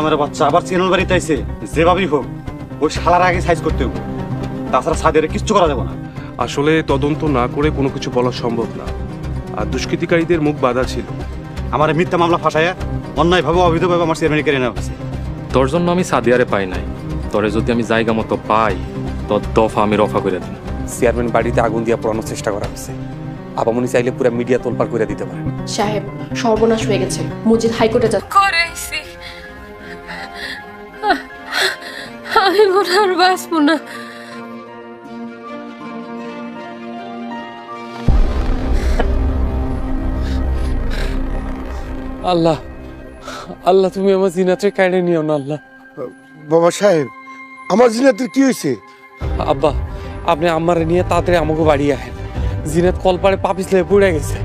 আমার বাচ্চা আবার চেনুর বাড়িতে আইছে যেভাবেই হোক ওই শালার আগে সাইজ করতে হবে তাছাড়া সাদের কিচ্ছু করা যাবে না। আসলে তদন্ত না করে কোনো কিছু বলা সম্ভব না। আর দুষ্কৃতিকারীদের মুখ বাধা ছিল। আমার মিথ্যা মামলা ফাঁসায় অন্যায়ভাবে অবৈধভাবে আমার চেয়ারম্যান কেড়ে নেওয়া হয়েছে। তোর জন্য আমি সাদিয়ারে পাই নাই। তোরে যদি আমি জায়গা মতো পাই তোর দফা আমি রফা করে দিন চেয়ারম্যান বাড়িতে আগুন দিয়ে পড়ানোর চেষ্টা করা হয়েছে। আপামনি চাইলে পুরো মিডিয়া তোলপাড় করে দিতে পারে। সাহেব সর্বনাশ হয়ে গেছে। মজিদ হাইকোর্টে যাচ্ছে করাইছি। আমি মনে আর বাঁচবো না। আল্লাহ আল্লাহ তুমি আমার জিনাতে কাইড়ে নিও না আল্লাহ। বাবা সাহেব আমার জিনাতের কি হয়েছে? আব্বা আপনি আমার নিয়ে তাড়াতাড়ি আমাকে বাড়ি আহেন। জিনাত কলপাড়ে পাপিস লেগে পড়ে গেছে।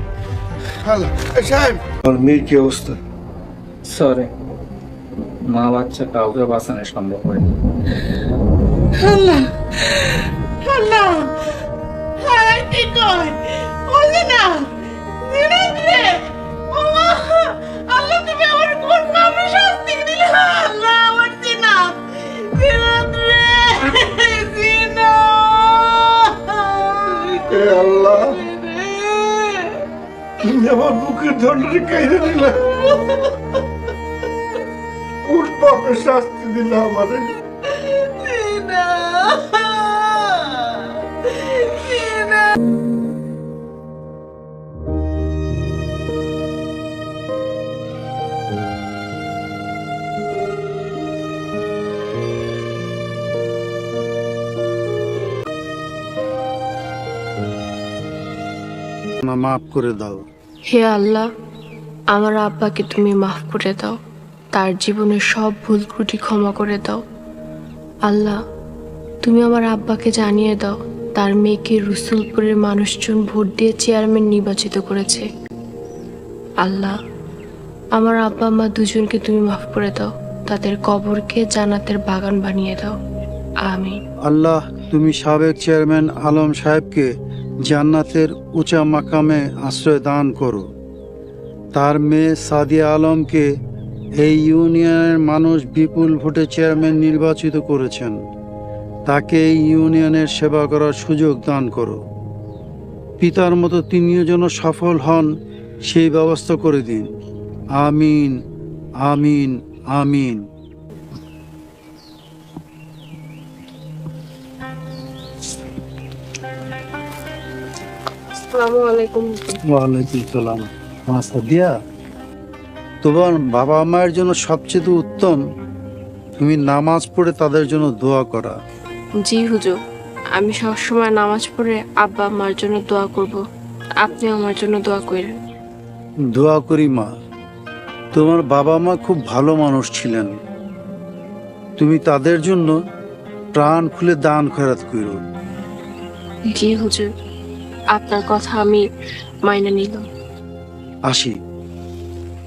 হ্যালো সাহেব। আমার মেয়ের কি অবস্থা? সরি মা বাচ্চা কাউকে বাঁচানো সম্ভব হয়নি। আল্লাহ আল্লাহ হায় কি কয়? বললি না দিনাত ও আল্লাহ তুমি আমার কোন পাপে শাস্তি দিলে? আল্লাহ আমার দিনাত দিনাত রে আল্লাহ তুমি আমার বুকের ধরে কাইরে দিলে পাপে শাস্তি দিলে আমারে দিনাত দিনাত না মাফ করে দাও। হে আল্লাহ আমার আব্বাকে তুমি মাফ করে দাও। তার জীবনের সব ভুল ত্রুটি ক্ষমা করে দাও। আল্লাহ, তুমি আমার আব্বাকে জানিয়ে দাও, তার মেয়েকে রসুলপুরের মানুষজন ভোট দিয়ে চেয়ারম্যান নির্বাচিত করেছে। আল্লাহ, আমার আব্বা মা দুজনকে তুমি মাফ করে দাও, তাদের কবরকে জান্নাতের বাগান বানিয়ে দাও। আমি আল্লাহ, তুমি সাবেক চেয়ারম্যান আলম সাহেবকে জান্নাতের উঁচা মাকামে আশ্রয় দান করো। তার মেয়ে সাদিয়া আলমকে এই ইউনিয়নের মানুষ বিপুল ভোটে চেয়ারম্যান নির্বাচিত করেছেন। তাকে এই ইউনিয়নের সেবা করার সুযোগ দান করো। পিতার মতো তিনিও যেন সফল হন সেই ব্যবস্থা করে দিন। আমিন আমিন আমিন। আসসালামু আলাইকুম। ওয়ালাইকুম সালাম। মা সাদিয়া তোমার বাবা মায়ের জন্য সবচেয়ে উত্তম তুমি নামাজ পড়ে তাদের জন্য দোয়া করা। জি হুজুর আমি সবসময় নামাজ পড়ে আব্বা আম্মার জন্য দোয়া করব। আপনি আমার জন্য দোয়া করেন। দোয়া করি মা। তোমার বাবা মা খুব ভালো মানুষ ছিলেন। তুমি তাদের জন্য প্রাণ খুলে দান খয়রাত করো। জি হুজুর আপনার কথা আমি মাইনে নিলাম। আসি।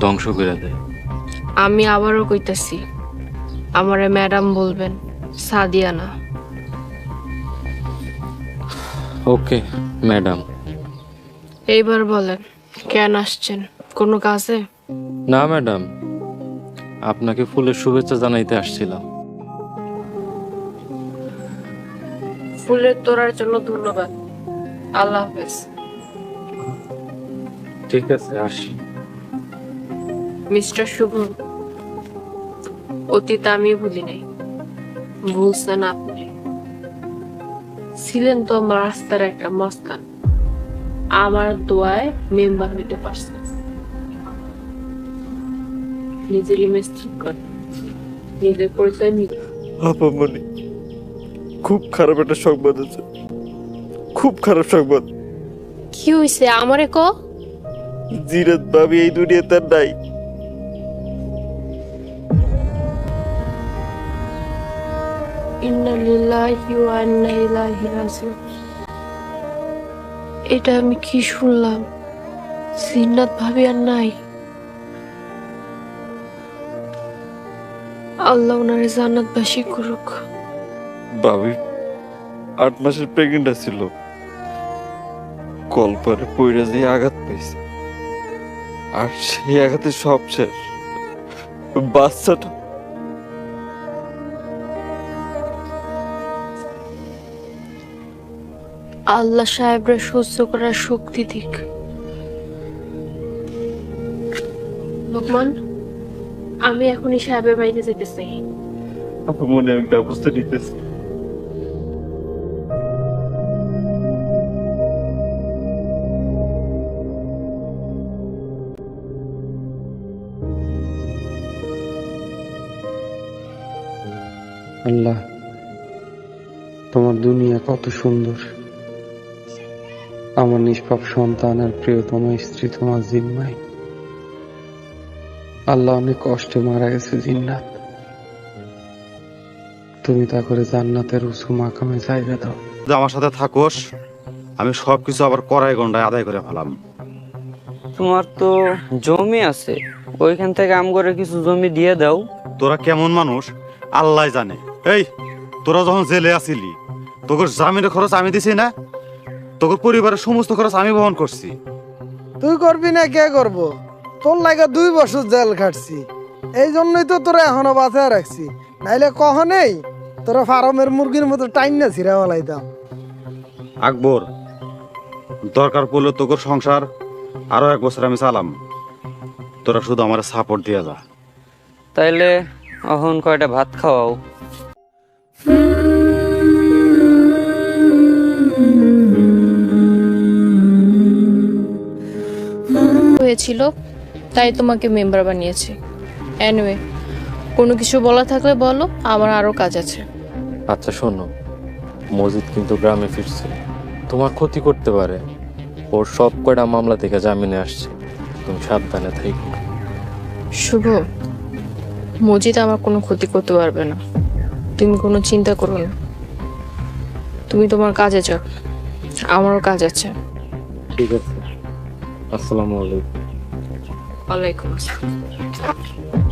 ধ্বংস করে দেয়। আমি আবারও কইতাছি আমারে ম্যাডাম বলবেন সাদিয়া না। Okay madam. এইবার বলেন কেন আসছেন? কোনো কাজে? না ম্যাডাম। আপনাকে ফুলের শুভেচ্ছা জানাইতে আসছিলাম। ফুলের তোড়ার জন্য ধন্যবাদ। আল্লাহ হাফেজ। ঠিক আছে আসি। মিস্টার শুভ অতীত আমি ভুলি নাই ভুলছেন আপনি। ছিলেন তো আমার রাস্তার একটা মস্তান আমার দোয়ায় মেম্বার হইতে পারছেন নিজের ইমেজ ঠিক কর নিজের পরিচয় নিজে আপামনি খুব খারাপ একটা সংবাদ আছে খুব খারাপ সংবাদ। কি হইছে আমারে ক জিরাত ভাবি এই দুনিয়াতে নাই। এটা আমি কি শুনলাম? সিন্নাত ভাবি আর নাই। আল্লাহ ওনারে জান্নাতবাসী করুক। ভাবি, আট মাসের প্রেগনেন্ট ছিল কলপারে পইরা দিয়ে আঘাত পাইছে। আর সেই আঘাতে সব শেষ। বাচ্চাটা আল্লাহ সাহেবরা সহ্য করার শক্তি দিক। লোকমান আমি এখনই সাহেবের বাড়িতে যেতে চাই আমার মনে আমি ব্যবস্থা নিতেছি। আল্লাহ তোমার দুনিয়া কত সুন্দর। আমার নিষ্পাপ সন্তান আর প্রিয়তম স্ত্রী তোমার জিম্মায়। আল্লাহ অনেক কষ্টে মারা গেছে জিন্নাত। তুমি তা করে জান্নাতের উঁচু মাকামে জায়গা দাও। আমার সাথে থাকোস আমি সব কিছু আবার কড়াই গন্ডায় আদায় করে ফেলাম। তোমার তো জমি আছে ওইখান থেকে আম করে কিছু জমি দিয়ে দাও। তোরা কেমন মানুষ আল্লাহ জানে। এই তোরা যখন জেলে আসিলি তোর জামিনের খরচ আমি দিছি না? তোর পরিবারের সমস্ত খরচ আমি বহন করছি। তুই করবি না কে করব? তোর লাগে দুই বছর জেল খাটছি। এই জন্যই তো তোরা এখনও বাঁচায় রাখছি। নাইলে কখনেই তোরা ফার্মের মুরগির মতো টাইম না ছিঁড়া বলাইতাম আকবর দরকার পড়লে তোর সংসার আরও এক বছর আমি চালাম। তোরা শুধু আমার সাপোর্ট দিয়ে যা। তাইলে এখন কয়টা ভাত খাওয়াও? হয়েছিল তাই তোমাকে মেম্বার বানিয়েছি। এনিওয়ে কোনো কিছু বলা থাকলে বলো আমার আরও কাজ আছে। আচ্ছা শোনো। মজিদ কিন্তু গ্রামে ফিরছে। তোমার ক্ষতি করতে পারে। ওর সব কয়টা মামলা থেকে জামিনে আসছে। তুমি সাবধানে থাকো। শুভ মজিদ আমার কোনো ক্ষতি করতে পারবে না। তুমি কোনো চিন্তা করো না। তুমি তোমার কাজে যাও। আমারও কাজ আছে। ঠিক আছে। আসসালামু আলাইকুম। ওয়ালাইকুম আসসালাম